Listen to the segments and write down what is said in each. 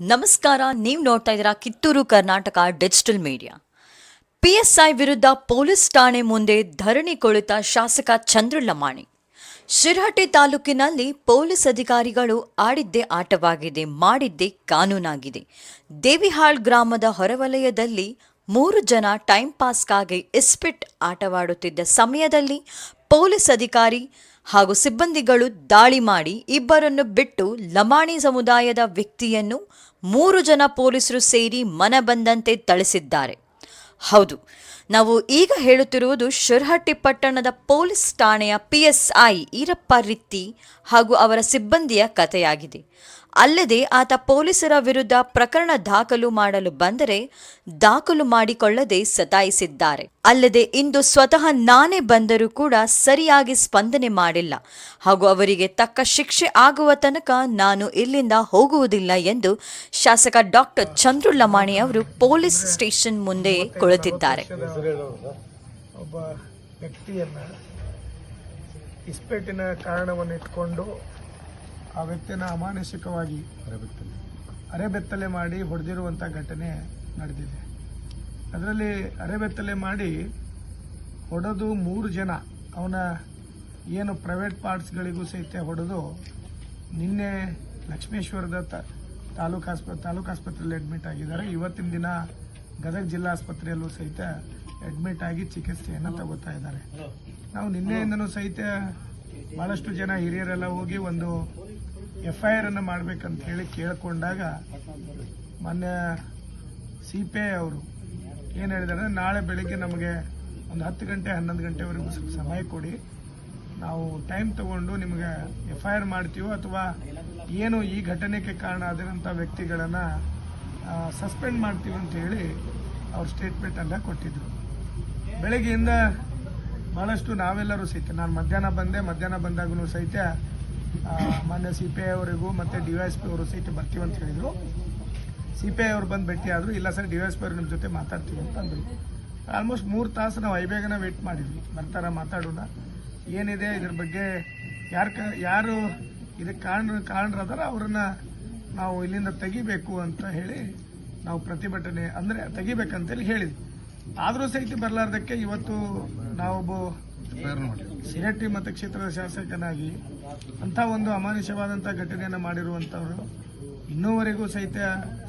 ನಮಸ್ಕಾರ, ನೀವು ನೋಡ್ತಾ ಇದ್ದೀರಾ Kittur Karnataka digital media. PSI ವಿರುದ್ಧ ಪೊಲೀಸ್ ಠಾಣೆ ಮುಂದೆ ಧರಣಿ ಕುಳಿತ ಶಾಸಕ ಚಂದ್ರಲಮಾಣಿ. ಶಿರಹಟ್ಟಿ ತಾಲೂಕಿನಲ್ಲಿ ಪೊಲೀಸ್ ಅಧಿಕಾರಿಗಳು ಆಡಿದ್ದೇ ಆಟವಾಗಿದೆ, ಮಾಡಿದ್ದೇ ಕಾನೂನಾಗಿದೆ. ದೇವಿಹಾಳ್ ಗ್ರಾಮದ ಹೊರವಲಯದಲ್ಲಿ ಮೂರು ಜನ ಟೈಮ್ ಪಾಸ್ಗಾಗಿ ಇಸ್ಪಿಟ್ ಆಟವಾಡುತ್ತಿದ್ದ ಸಮಯದಲ್ಲಿ ಪೊಲೀಸ್ ಅಧಿಕಾರಿ ಹಾಗೂ ಸಿಬ್ಬಂದಿಗಳು ದಾಳಿ ಮಾಡಿ ಇಬ್ಬರನ್ನು ಬಿಟ್ಟು ಲಮಾಣಿ ಸಮುದಾಯದ ವ್ಯಕ್ತಿಯನ್ನು ಮೂರು ಜನ ಪೊಲೀಸರು ಸೇರಿ ಮನ ಬಂದಂತೆ ಥಳಿಸಿದ್ದಾರೆ. ಹೌದು, ನಾವು ಈಗ ಹೇಳುತ್ತಿರುವುದು ಶಿರಹಟ್ಟಿ ಪಟ್ಟಣದ ಪೊಲೀಸ್ ಠಾಣೆಯ ಪಿಎಸ್ಐ ಈರಪ್ಪ ರಿತ್ತಿ ಹಾಗೂ ಅವರ ಸಿಬ್ಬಂದಿಯ ಕಥೆಯಾಗಿದೆ. ಅಲ್ಲದೆ ಆತ ಪೊಲೀಸರ ವಿರುದ್ಧ ಪ್ರಕರಣ ದಾಖಲು ಮಾಡಲು ಬಂದರೆ ದಾಖಲು ಮಾಡಿಕೊಳ್ಳದೆ ಸತಾಯಿಸಿದ್ದಾರೆ. ಅಲ್ಲದೆ ಇಂದು ಸ್ವತಃ ನಾನೇ ಬಂದರೂ ಕೂಡ ಸರಿಯಾಗಿ ಸ್ಪಂದನೆ ಮಾಡಿಲ್ಲ. ಹಾಗೂ ಅವರಿಗೆ ತಕ್ಕ ಶಿಕ್ಷೆ ಆಗುವ ತನಕ ನಾನು ಇಲ್ಲಿಂದ ಹೋಗುವುದಿಲ್ಲ ಎಂದು ಶಾಸಕ ಡಾಕ್ಟರ್ ಚಂದ್ರು ಲಮಾಣಿ ಅವರು ಪೊಲೀಸ್ ಸ್ಟೇಷನ್ ಮುಂದೆ ಕುಳಿತಿದ್ದಾರೆ. ಇಸ್ಪೇಟಿನ ಕಾರಣವನ್ನು ಇಟ್ಕೊಂಡು ಆ ವ್ಯಕ್ತಿಯನ್ನು ಅಮಾನುಷಿಕವಾಗಿ ಅರೆಬೆತ್ತಲೆ ಮಾಡಿ ಹೊಡೆದಿರುವಂಥ ಘಟನೆ ನಡೆದಿದೆ. ಅದರಲ್ಲಿ ಅರೆಬೆತ್ತಲೆ ಮಾಡಿ ಹೊಡೆದು ಮೂರು ಜನ ಅವನ ಏನು ಪ್ರೈವೇಟ್ ಪಾರ್ಟ್ಸ್ಗಳಿಗೂ ಸಹಿತ ಹೊಡೆದು ನಿನ್ನೆ ಲಕ್ಷ್ಮೇಶ್ವರದ ತಾಲೂಕು ಆಸ್ಪ, ತಾಲೂಕು ಆಸ್ಪತ್ರೆಯಲ್ಲಿ ಅಡ್ಮಿಟ್ ಆಗಿದ್ದಾರೆ. ಇವತ್ತಿನ ದಿನ ಗದಗ ಜಿಲ್ಲಾ ಆಸ್ಪತ್ರೆಯಲ್ಲೂ ಸಹಿತ ಅಡ್ಮಿಟ್ ಆಗಿ ಚಿಕಿತ್ಸೆಯನ್ನು ತಗೋತಾ ಇದ್ದಾರೆ. ನಾವು ನಿನ್ನೆಯಿಂದನೂ ಸಹಿತ ಭಾಳಷ್ಟು ಜನ ಹಿರಿಯರೆಲ್ಲ ಹೋಗಿ ಒಂದು ಎಫ್ ಐ ಅನ್ನು ಮಾಡ್ಬೇಕಂತ ಹೇಳಿ ಕೇಳಿಕೊಂಡಾಗ ಮೊನ್ನೆ ಸಿ ಪಿ ಅವರು ಏನು ಹೇಳಿದಾರೆ ನಾಳೆ ಬೆಳಿಗ್ಗೆ ನಮಗೆ ಒಂದು ಹತ್ತು ಗಂಟೆ, ಹನ್ನೊಂದು ಗಂಟೆವರೆಗೂ ಸ್ವಲ್ಪ ಸಮಯ ಕೊಡಿ. ನಾವು ಟೈಮ್ ತಗೊಂಡು ನಿಮಗೆ ಎಫ್ ಐ ಮಾಡ್ತೀವೋ ಅಥವಾ ಏನು ಈ ಘಟನೆಗೆ ಕಾರಣ ಆದಿರೋಂಥ ವ್ಯಕ್ತಿಗಳನ್ನು ಸಸ್ಪೆಂಡ್ ಮಾಡ್ತೀವಿ ಅಂತ ಹೇಳಿ ಅವ್ರ ಸ್ಟೇಟ್ಮೆಂಟ್ ಕೊಟ್ಟಿದ್ದರು ಬೆಳಗ್ಗೆಯಿಂದ ಭಾಳಷ್ಟು ನಾವೆಲ್ಲರೂ ಸಹಿತ, ನಾನು ಮಧ್ಯಾಹ್ನ ಬಂದೆ, ಮಧ್ಯಾಹ್ನ ಬಂದಾಗೂ ಸಹಿತ ಮಾನ್ಯ ಸಿ ಪಿ ಐ ಅವರಿಗೂ ಮತ್ತು ಡಿ ವೈ ಎಸ್ ಪಿ ಅವರು ಸಹಿತ ಬರ್ತೀವಿ ಅಂತ ಹೇಳಿದರು. ಸಿ ಪಿ ಐ ಅವ್ರು ಬಂದು ಭೇಟಿ ಆದರು, ಇಲ್ಲ sir D Y S P ಅವರು ನಿಮ್ಮ ಜೊತೆ ಮಾತಾಡ್ತೀವಿ ಅಂತ ಅಂದರು. ಆಲ್ಮೋಸ್ಟ್ ಮೂರು ತಾಸು ನಾವು ಐಬೇಗನ ವೇಟ್ ಮಾಡಿದ್ವಿ. ಬರ್ತಾರ ಮಾತಾಡೋಣ, ಏನಿದೆ ಇದ್ರ ಬಗ್ಗೆ, ಯಾರು ಕ, ಯಾರು ಇದಕ್ಕೆ ಕಾರಣ, ಕಾರಣರದಾರ ಅವ್ರನ್ನ ನಾವು ಇಲ್ಲಿಂದ ತೆಗಿಬೇಕು ಅಂತ ಹೇಳಿ ನಾವು ಪ್ರತಿಭಟನೆ, ಅಂದರೆ ತೆಗಿಬೇಕಂತೇಳಿ ಹೇಳಿದ್ವಿ. ಆದರೂ ಸಹಿತ ಬರಲಾರ್ದಕ್ಕೆ ಇವತ್ತು ನಾವೊಬ್ಬ ಸಿರಟ್ಟಿ ಮತಕ್ಷೇತ್ರದ ಶಾಸಕನಾಗಿ ಅಂಥ ಒಂದು ಅಮಾನುಷವಾದಂಥ ಘಟನೆಯನ್ನು ಮಾಡಿರುವಂಥವರು ಇನ್ನೂವರೆಗೂ ಸಹಿತ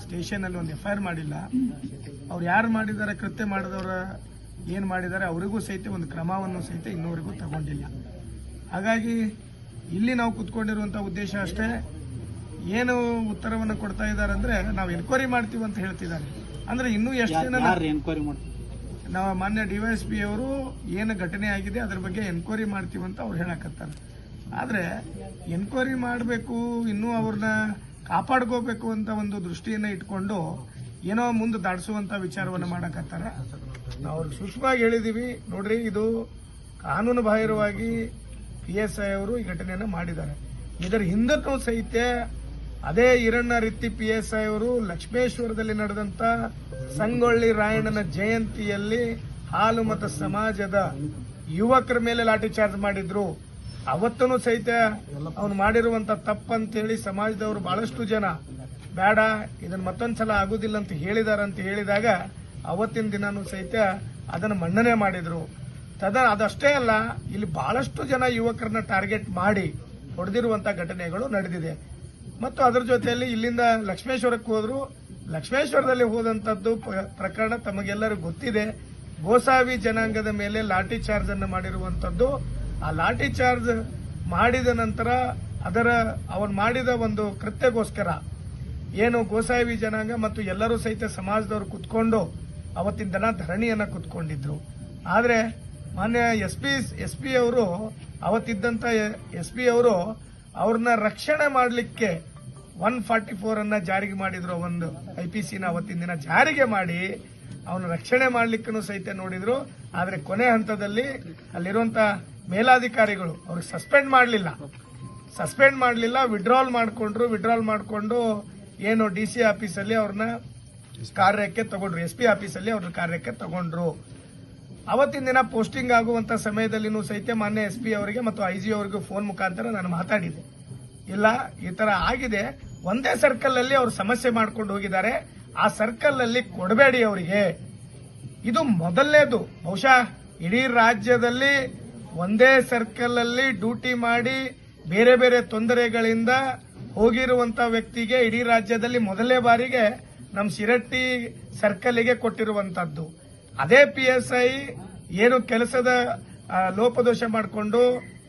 ಸ್ಟೇಷನಲ್ಲಿ ಒಂದು ಎಫ್ ಐ ಆರ್ ಮಾಡಿಲ್ಲ. ಅವ್ರು ಯಾರು ಮಾಡಿದ್ದಾರೆ ಕೃತ್ಯ ಮಾಡಿದವರ ಏನು ಮಾಡಿದ್ದಾರೆ ಅವರಿಗೂ ಸಹಿತ ಒಂದು ಕ್ರಮವನ್ನು ಸಹಿತ ಇನ್ನೂವರೆಗೂ ತಗೊಂಡಿಲ್ಲ. ಹಾಗಾಗಿ ಇಲ್ಲಿ ನಾವು ಕುತ್ಕೊಂಡಿರುವಂಥ ಉದ್ದೇಶ ಅಷ್ಟೇ. ಏನು ಉತ್ತರವನ್ನು ಕೊಡ್ತಾ ಇದ್ದಾರೆ ಅಂದರೆ ನಾವು ಎನ್ಕ್ವೈರಿ ಮಾಡ್ತೀವಿ ಅಂತ ಹೇಳ್ತಿದ್ದಾರೆ. ಅಂದರೆ ಇನ್ನೂ ಎಷ್ಟು ಜನ ಎನ್ಕ್ವೈರಿ ಮಾಡ್ತೀವಿ ನಾವು ಮಾನ್ಯ ಡಿ ಪಿ ಅವರು ಏನು ಘಟನೆ ಆಗಿದೆ, ಅದ್ರ ಬಗ್ಗೆ ಎನ್ಕ್ವೈರಿ ಅಂತ ಅವ್ರು ಹೇಳಕತ್ತಾರೆ. ಆದರೆ ಎನ್ಕ್ವೈರಿ ಮಾಡಬೇಕು, ಇನ್ನೂ ಅವ್ರನ್ನ ಕಾಪಾಡ್ಕೋಬೇಕು ಅಂತ ಒಂದು ದೃಷ್ಟಿಯನ್ನು ಇಟ್ಕೊಂಡು ಏನೋ ಮುಂದೆ ದಾಡಿಸುವಂಥ ವಿಚಾರವನ್ನು ಮಾಡಕತ್ತಾರೆ. ನಾವು ಅವ್ರಿಗೆ ಸೂಕ್ಷ್ಮವಾಗಿ ಹೇಳಿದ್ದೀವಿ ನೋಡ್ರಿ, ಇದು ಕಾನೂನು ಬಾಹಿರವಾಗಿ ಪಿ ಎಸ್ ಐ ಅವರು ಈ ಘಟನೆಯನ್ನು ಮಾಡಿದ್ದಾರೆ. ಇದರ ಹಿಂದಕ್ಕೂ ಸಹಿತ ಅದೇ Hiranna Ritti P S I ಅವರು ಲಕ್ಷ್ಮೇಶ್ವರದಲ್ಲಿ ನಡೆದಂತ ಸಂಗೊಳ್ಳಿ ರಾಯಣ್ಣನ ಜಯಂತಿಯಲ್ಲಿ ಹಾಲು ಮತ ಸಮಾಜದ ಯುವಕರ ಮೇಲೆ ಲಾಠಿ ಚಾರ್ಜ್ ಮಾಡಿದ್ರು. ಅವತ್ತೂ ಸಹಿತ ಅವನು ಮಾಡಿರುವಂತ ತಪ್ಪಂತೇಳಿ ಸಮಾಜದವರು ಬಹಳಷ್ಟು ಜನ ಬೇಡ ಇದನ್ನ ಮತ್ತೊಂದ್ಸಲ ಆಗುದಿಲ್ಲ ಅಂತ ಹೇಳಿದಾರ ಅಂತ ಹೇಳಿದಾಗ ಅವತ್ತಿನ ದಿನಾನು ಸಹಿತ ಅದನ್ನು ಮನ್ನಣೆ ಮಾಡಿದ್ರು. ತದ ಅದಷ್ಟೇ ಅಲ್ಲ, ಇಲ್ಲಿ ಬಹಳಷ್ಟು ಜನ ಯುವಕರನ್ನ ಟಾರ್ಗೆಟ್ ಮಾಡಿ ಹೊಡೆದಿರುವಂತಹ ಘಟನೆಗಳು ನಡೆದಿದೆ. ಮತ್ತು ಅದರ ಜೊತೆಯಲ್ಲಿ ಇಲ್ಲಿಂದ ಲಕ್ಷ್ಮೇಶ್ವರಕ್ಕೆ ಹೋದ್ರು. ಲಕ್ಷ್ಮೇಶ್ವರದಲ್ಲಿ ಹೋದಂತದ್ದು ಪ್ರಕರಣ ತಮಗೆಲ್ಲರಿಗೂ ಗೊತ್ತಿದೆ. ಗೋಸಾವಿ ಜನಾಂಗದ ಮೇಲೆ ಲಾಠಿ ಚಾರ್ಜ್ ಅನ್ನು ಮಾಡಿರುವಂತದ್ದು ಆ ಲಾಠಿ ಚಾರ್ಜ್ ಮಾಡಿದ ನಂತರ ಅದರ, ಅವನು ಮಾಡಿದ ಒಂದು ಕೃತ್ಯಗೋಸ್ಕರ ಏನು ಗೋಸಾವಿ ಜನಾಂಗ ಮತ್ತು ಎಲ್ಲರೂ ಸಹಿತ ಸಮಾಜದವರು ಕುತ್ಕೊಂಡು ಅವತ್ತಿನ ದಿನ ಧರಣಿಯನ್ನ ಕುತ್ಕೊಂಡಿದ್ರು. ಆದರೆ ಮಾನ್ಯ ಎಸ್ ಪಿ ಎಸ್ ಪಿ ಅವರು ಅವತ್ತಿದ್ದಂತ ಎಸ್ ಪಿ ಅವರು ಅವ್ರನ್ನ ರಕ್ಷಣೆ ಮಾಡಲಿಕ್ಕೆ ಒನ್ ಫಾರ್ಟಿ ಫೋರ್ ಅನ್ನ ಜಾರಿಗೆ ಮಾಡಿದ್ರು ಒಂದು ಐ ಪಿ ಸಿನ ಅವತ್ತಿನ ದಿನ ಜಾರಿಗೆ ಮಾಡಿ ಅವನು ರಕ್ಷಣೆ ಮಾಡ್ಲಿಕ್ಕೂ ಸಹಿತ ನೋಡಿದ್ರು. ಆದ್ರೆ ಕೊನೆ ಹಂತದಲ್ಲಿ ಅಲ್ಲಿರುವಂತ ಮೇಲಾಧಿಕಾರಿಗಳು ಅವ್ರಿಗೆ ಸಸ್ಪೆಂಡ್ ಮಾಡಲಿಲ್ಲ. ಸಸ್ಪೆಂಡ್ ಮಾಡಲಿಲ್ಲ ವಿಡ್ರಾಲ್ ಮಾಡಿಕೊಂಡ್ರು. ವಿಡ್ರಾಲ್ ಮಾಡಿಕೊಂಡು ಏನು ಡಿ ಸಿ ಆಫೀಸಲ್ಲಿ ಅವ್ರನ್ನ ಕಾರ್ಯಕ್ಕೆ ತಗೊಂಡ್ರು. ಎಸ್ ಪಿ ಆಫೀಸಲ್ಲಿ ಅವ್ರ ಕಾರ್ಯಕ್ಕೆ ತಗೊಂಡ್ರು. ಅವತ್ತಿನ ದಿನ ಪೋಸ್ಟಿಂಗ್ ಆಗುವಂತ ಸಮಯದಲ್ಲಿನೂ ಸಹಿತ ಮಾನ್ಯ ಎಸ್ ಪಿ ಅವರಿಗೆ ಮತ್ತು ಐ ಜಿ ಅವರಿಗೂ ಫೋನ್ ಮುಖಾಂತರ ನಾನು ಮಾತಾಡಿದೆ ಇಲ್ಲ, ಈ ಥರ ಆಗಿದೆ. ಒಂದೇ ಸರ್ಕಲ್ ಅಲ್ಲಿ ಅವರು ಸಮಸ್ಯೆ ಮಾಡ್ಕೊಂಡು ಹೋಗಿದ್ದಾರೆ. ಆ ಸರ್ಕಲ್ ಅಲ್ಲಿ ಕೊಡಬೇಡಿ ಅವರಿಗೆ. ಇದು ಮೊದಲನೇದು. ಬಹುಶಃ ಇಡೀ ರಾಜ್ಯದಲ್ಲಿ ಒಂದೇ ಸರ್ಕಲ್ ಅಲ್ಲಿ ಡ್ಯೂಟಿ ಮಾಡಿ ಬೇರೆ ಬೇರೆ ತೊಂದರೆಗಳಿಂದ ಹೋಗಿರುವಂತ ವ್ಯಕ್ತಿಗೆ ಇಡೀ ರಾಜ್ಯದಲ್ಲಿ ಮೊದಲನೇ ಬಾರಿಗೆ ನಮ್ಮ ಶಿರಟ್ಟಿ ಸರ್ಕಲ್ಗೆ ಕೊಟ್ಟಿರುವಂತದ್ದು. ಅದೇ ಪಿ ಎಸ್ ಐ ಏನು ಕೆಲಸದ ಲೋಪದೋಷ ಮಾಡಿಕೊಂಡು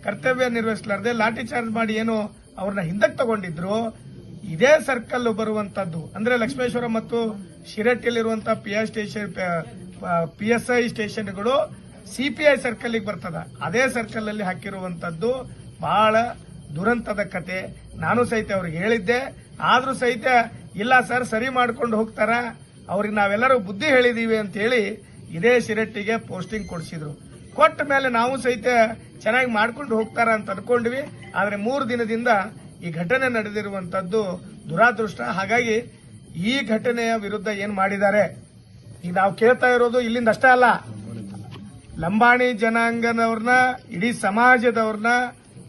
ಕರ್ತವ್ಯ ನಿರ್ವಹಿಸಲಾರದೆ ಲಾಠಿ ಚಾರ್ಜ್ ಮಾಡಿ ಏನು ಅವ್ರನ್ನ ಹಿಂದಕ್ಕೆ ತಗೊಂಡಿದ್ರು ಇದೇ ಸರ್ಕಲ್ ಬರುವಂತದ್ದು. ಅಂದ್ರೆ ಲಕ್ಷ್ಮೇಶ್ವರ ಮತ್ತು ಶಿರಟ್ಟಿಯಲ್ಲಿರುವಂತಹ P S station P S I ಸ್ಟೇಷನ್ಗಳು CPI circle ಬರ್ತದ. ಅದೇ ಸರ್ಕಲ್ ಅಲ್ಲಿ ಹಾಕಿರುವಂತದ್ದು ಬಹಳ ದುರಂತದ ಕತೆ. ನಾನು ಸಹಿತ ಅವ್ರಿಗೆ ಹೇಳಿದ್ದೆ. ಆದ್ರೂ ಸಹಿತ, ಇಲ್ಲ ಸರ್ ಸರಿ ಮಾಡ್ಕೊಂಡು ಹೋಗ್ತಾರ. ಅವ್ರಿಗೆ ನಾವೆಲ್ಲರೂ ಬುದ್ಧಿ ಹೇಳಿದೀವಿ ಅಂತ ಹೇಳಿ ಇದೇ ಶಿರಟ್ಟಿಗೆ ಪೋಸ್ಟಿಂಗ್ ಕೊಡಿಸಿದ್ರು. ಕೊಟ್ಟ ಮೇಲೆ ನಾವು ಸಹಿತ ಚೆನ್ನಾಗಿ ಮಾಡ್ಕೊಂಡು ಹೋಗ್ತಾರ ಅಂತ ಅನ್ಕೊಂಡ್ವಿ. ಆದ್ರೆ ಮೂರು ದಿನದಿಂದ ಈ ಘಟನೆ ನಡೆದಿರುವಂತದ್ದು ದುರಾದೃಷ್ಟ. ಹಾಗಾಗಿ ಈ ಘಟನೆಯ ವಿರುದ್ಧ ಏನ್ ಮಾಡಿದ್ದಾರೆ? ಈಗ ನಾವು ಕೇಳ್ತಾ ಇರೋದು ಇಲ್ಲಿಂದ ಅಷ್ಟೇ ಅಲ್ಲ. ಲಂಬಾಣಿ ಜನಾಂಗನವ್ರನ್ನ, ಇಡೀ ಸಮಾಜದವ್ರನ್ನ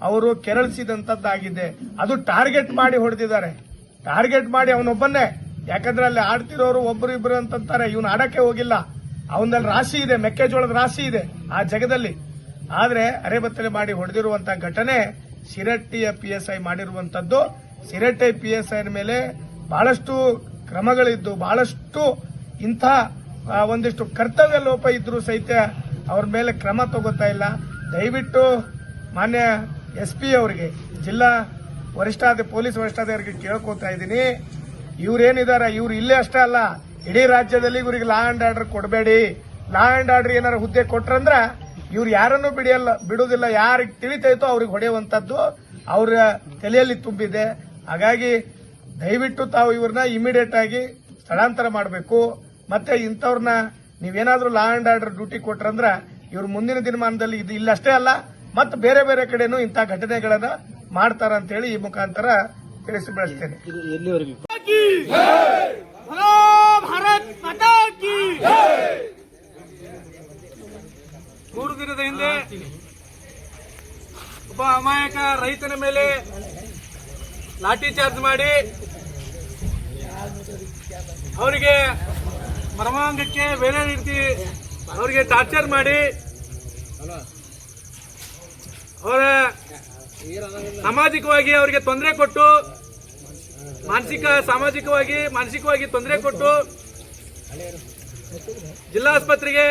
ಅವರು ಕೆರಳಿಸಿದಂತದ್ದಾಗಿದೆ. ಅದು ಟಾರ್ಗೆಟ್ ಮಾಡಿ ಹೊಡೆದಿದ್ದಾರೆ. ಟಾರ್ಗೆಟ್ ಮಾಡಿ ಅವನೊಬ್ಬನ್ನೇ. ಯಾಕಂದ್ರೆ ಅಲ್ಲಿ ಆಡ್ತಿರೋರು ಒಬ್ಬರು ಇಬ್ರು ಅಂತಂತಾರೆ. ಇವನು ಆಡಕ್ಕೆ ಹೋಗಿಲ್ಲ. ಅವನಲ್ಲಿ ರಾಶಿ ಇದೆ, ಮೆಕ್ಕೆಜೋಳದ ರಾಶಿ ಇದೆ ಆ ಜಗದಲ್ಲಿ. ಆದ್ರೆ ಅರೆಬತ್ತಲೆ ಮಾಡಿ ಹೊಡೆದಿರುವಂತಹ ಘಟನೆ ಶಿರಟ್ಟಿಯ ಪಿ ಎಸ್ ಐ ಮಾಡಿರುವಂತದ್ದು ಶಿರಟ್ಟಿ ಪಿ ಎಸ್ ಐನ ಮೇಲೆ ಬಹಳಷ್ಟು ಕ್ರಮಗಳಿದ್ದು, ಬಹಳಷ್ಟು ಇಂಥ ಒಂದಿಷ್ಟು ಕರ್ತವ್ಯ ಲೋಪ ಇದ್ರೂ ಸಹಿತ ಅವ್ರ ಮೇಲೆ ಕ್ರಮ ತಗೋತಾ ಇಲ್ಲ. ದಯವಿಟ್ಟು ಮಾನ್ಯ ಎಸ್ ಪಿ ಅವರಿಗೆ, ಜಿಲ್ಲಾ ವರಿಷ್ಠಾಧಿ, ಪೊಲೀಸ್ ವರಿಷ್ಠಾಧಿಕಾರಿಗೆ ಕೇಳ್ಕೊತಾ ಇದ್ದೀನಿ. ಇವ್ರೇನಿದಾರ ಇವ್ರು ಇಲ್ಲೇ ಅಷ್ಟೇ ಅಲ್ಲ, ಇಡೀ ರಾಜ್ಯದಲ್ಲಿ ಇವರಿಗೆ ಲಾ ಅಂಡ್ ಆರ್ಡರ್ ಕೊಡಬೇಡಿ. ಲಾ ಅಂಡ್ ಆರ್ಡರ್ ಏನಾರ ಹುದ್ದೆ ಕೊಟ್ರಂದ್ರ ಇವ್ರು ಯಾರನ್ನು ಬಿಡಿಯಲ್ಲ ಬಿಡುವುದಿಲ್ಲ. ಯಾರಿಗೆ ತಿಳಿತೈತೋ ಅವ್ರಿಗೆ ಹೊಡೆಯುವಂತದ್ದು ಅವರ ತಲೆಯಲ್ಲಿ ತುಂಬಿದೆ. ಹಾಗಾಗಿ ದಯವಿಟ್ಟು ತಾವು ಇವ್ರನ್ನ ಇಮಿಡಿಯೇಟ್ ಆಗಿ ಸ್ಥಳಾಂತರ ಮಾಡಬೇಕು. ಮತ್ತೆ ಇಂಥವ್ರನ್ನ ನೀವೇನಾದ್ರೂ ಲಾ ಅಂಡ್ ಆರ್ಡರ್ ಡ್ಯೂಟಿ ಕೊಟ್ರಂದ್ರೆ ಇವ್ರು ಮುಂದಿನ ದಿನಮಾನದಲ್ಲಿ ಇದು ಇಲ್ಲಷ್ಟೇ ಅಲ್ಲ ಮತ್ತೆ ಬೇರೆ ಬೇರೆ ಕಡೆನೂ ಇಂಥ ಘಟನೆಗಳನ್ನ ಮಾಡ್ತಾರ ಅಂತ ಹೇಳಿ ಈ ಮುಖಾಂತರ ತಿಳಿಸಿ ಬೆಳೆಸ್ತೇನೆ. ರೈತನ ಮೇಲೆ ಲಾಠಿ ಚಾರ್ಜ್ ಮಾಡಿ ಅವರಿಗೆ ಮರ್ಮಾಂಗಕ್ಕೆ ಬೇರೆ ರೀತಿ ಅವರಿಗೆ ಟಾರ್ಚರ್ ಮಾಡಿ ಅವರ ಸಾಮಾಜಿಕವಾಗಿ ಅವರಿಗೆ ತೊಂದರೆ ಕೊಟ್ಟು, ಮಾನಸಿಕ, ಸಾಮಾಜಿಕವಾಗಿ, ಮಾನಸಿಕವಾಗಿ ತೊಂದರೆ ಕೊಟ್ಟು ಜಿಲ್ಲಾಸ್ಪತ್ರೆಗೆ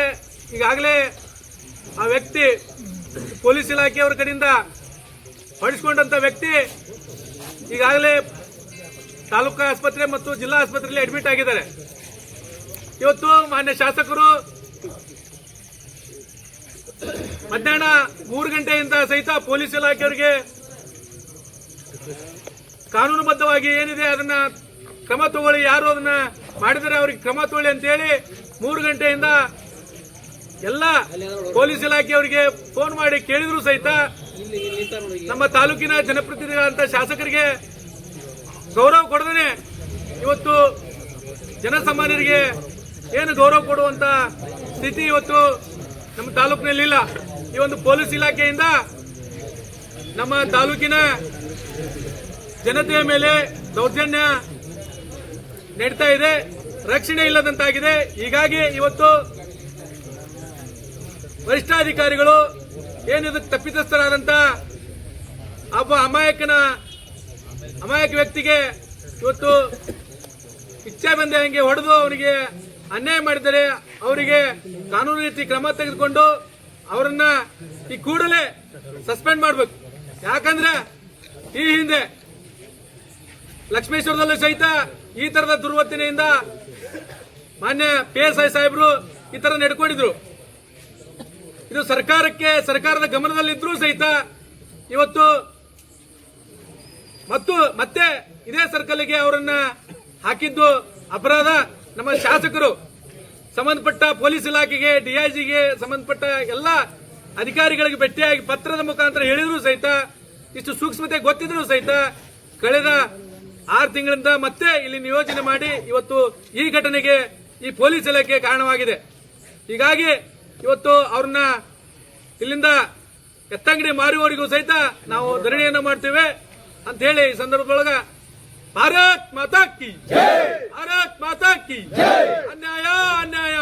ಈಗಾಗಲೇ ಆ ವ್ಯಕ್ತಿ, ಪೊಲೀಸ್ ಇಲಾಖೆಯವರ ಕಡೆಯಿಂದ ಹೊಡಿಸ್ಕೊಂಡಂತ ವ್ಯಕ್ತಿ ಈಗಾಗಲೇ ತಾಲೂಕು ಆಸ್ಪತ್ರೆ ಮತ್ತು ಜಿಲ್ಲಾ ಆಸ್ಪತ್ರೆಯಲ್ಲಿ ಅಡ್ಮಿಟ್ ಆಗಿದ್ದಾರೆ. ಇವತ್ತು ಮಾನ್ಯ ಶಾಸಕರು ಮಧ್ಯಾಹ್ನ ಮೂರು ಗಂಟೆಯಿಂದ ಸಹಿತ ಪೊಲೀಸ್ ಇಲಾಖೆಯವರಿಗೆ ಕಾನೂನುಬದ್ಧವಾಗಿ ಏನಿದೆ ಅದನ್ನ ಕ್ರಮ ತಗೊಳ್ಳಿ, ಯಾರು ಅದನ್ನ ಮಾಡಿದರೆ ಅವ್ರಿಗೆ ಕ್ರಮ ತಗೊಳ್ಳಿ ಅಂತೇಳಿ ಮೂರು ಗಂಟೆಯಿಂದ ಎಲ್ಲ ಪೊಲೀಸ್ ಇಲಾಖೆಯವರಿಗೆ ಫೋನ್ ಮಾಡಿ ಕೇಳಿದ್ರು ಸಹಿತ ನಮ್ಮ ತಾಲೂಕಿನ ಜನಪ್ರತಿನಿಧಿಗಳಂತ ಶಾಸಕರಿಗೆ ಗೌರವ ಕೊಡದೇನೆ. ಇವತ್ತು ಜನಸಾಮಾನ್ಯರಿಗೆ ಏನು ಗೌರವ ಕೊಡುವಂತ ಸ್ಥಿತಿ ಇವತ್ತು ನಮ್ಮ ತಾಲೂಕಿನಲ್ಲಿ ಇಲ್ಲ. ಈ ಒಂದು ಪೊಲೀಸ್ ಇಲಾಖೆಯಿಂದ ನಮ್ಮ ತಾಲೂಕಿನ ಜನತೆಯ ಮೇಲೆ ದೌರ್ಜನ್ಯ ನಡೀತಾ ಇದೆ. ರಕ್ಷಣೆ ಇಲ್ಲದಂತಾಗಿದೆ. ಹೀಗಾಗಿ ಇವತ್ತು ವರಿಷ್ಠಾಧಿಕಾರಿಗಳು ಏನಿದು ತಪ್ಪಿತಸ್ಥರಾದಂತ ಒಬ್ಬ ಅಮಾಯಕನ ಅಮಾಯಕ ವ್ಯಕ್ತಿಗೆ ಇವತ್ತು ಇಚ್ಛೆ ಬಂದ ಹಂಗೆ ಹೊಡೆದು ಅವನಿಗೆ ಅನ್ಯಾಯ ಮಾಡಿದರೆ ಅವರಿಗೆ ಕಾನೂನು ರೀತಿ ಕ್ರಮ ತೆಗೆದುಕೊಂಡು ಅವರನ್ನ ಈ ಕೂಡಲೇ ಸಸ್ಪೆಂಡ್ ಮಾಡಬೇಕು. ಯಾಕಂದ್ರೆ ಈ ಹಿಂದೆ ಲಕ್ಷ್ಮೇಶ್ವರದಲ್ಲೂ ಸಹಿತ ಈ ತರದ ದುರ್ವರ್ತನೆಯಿಂದ ಮಾನ್ಯ ಪಿ ಎಸ್ ಐ ಸಾಹೇಬರು ಈ ತರ ನಡ್ಕೊಂಡಿದ್ರು. ಇದು ಸರ್ಕಾರಕ್ಕೆ, ಸರ್ಕಾರದ ಗಮನದಲ್ಲಿದ್ರೂ ಸಹಿತ ಇವತ್ತು ಮತ್ತು ಮತ್ತೆ ಇದೇ ಸರ್ಕಲ್ಗೆ ಅವರನ್ನ ಹಾಕಿದ್ದು ಅಪರಾಧ. ನಮ್ಮ ಶಾಸಕರು, ಸಂಬಂಧಪಟ್ಟ ಪೊಲೀಸ್ ಇಲಾಖೆಗೆ, ಡಿಐಜಿಗೆ ಸಂಬಂಧಪಟ್ಟ ಎಲ್ಲ ಅಧಿಕಾರಿಗಳಿಗೆ ಭೇಟಿಯಾಗಿ ಪತ್ರದ ಮುಖಾಂತರ ಹೇಳಿದ್ರು ಸಹಿತ, ಇಷ್ಟು ಸೂಕ್ಷ್ಮತೆ ಗೊತ್ತಿದ್ರು ಸಹಿತ ಕಳೆದ ಆರು ತಿಂಗಳಿಂದ ಮತ್ತೆ ಇಲ್ಲಿ ನಿಯೋಜನೆ ಮಾಡಿ ಇವತ್ತು ಈ ಘಟನೆಗೆ ಈ ಪೊಲೀಸ್ ಇಲಾಖೆ ಕಾರಣವಾಗಿದೆ. ಹೀಗಾಗಿ ಇವತ್ತು ಅವ್ರನ್ನ ಇಲ್ಲಿಂದ ಎತ್ತಂಗಡಿ ಮಾರುವವರಿಗೂ ಸಹಿತ ನಾವು ಧರಣಿಯನ್ನು ಮಾಡ್ತೇವೆ ಅಂತ ಹೇಳಿ ಈ ಸಂದರ್ಭದೊಳಗ ಭಾರತ್ ಮಾತಾಕಿ ಭಾರತ್ ಮಾತಾ ಕಿ ಅನ್ಯಾಯ ಅನ್ಯಾಯ!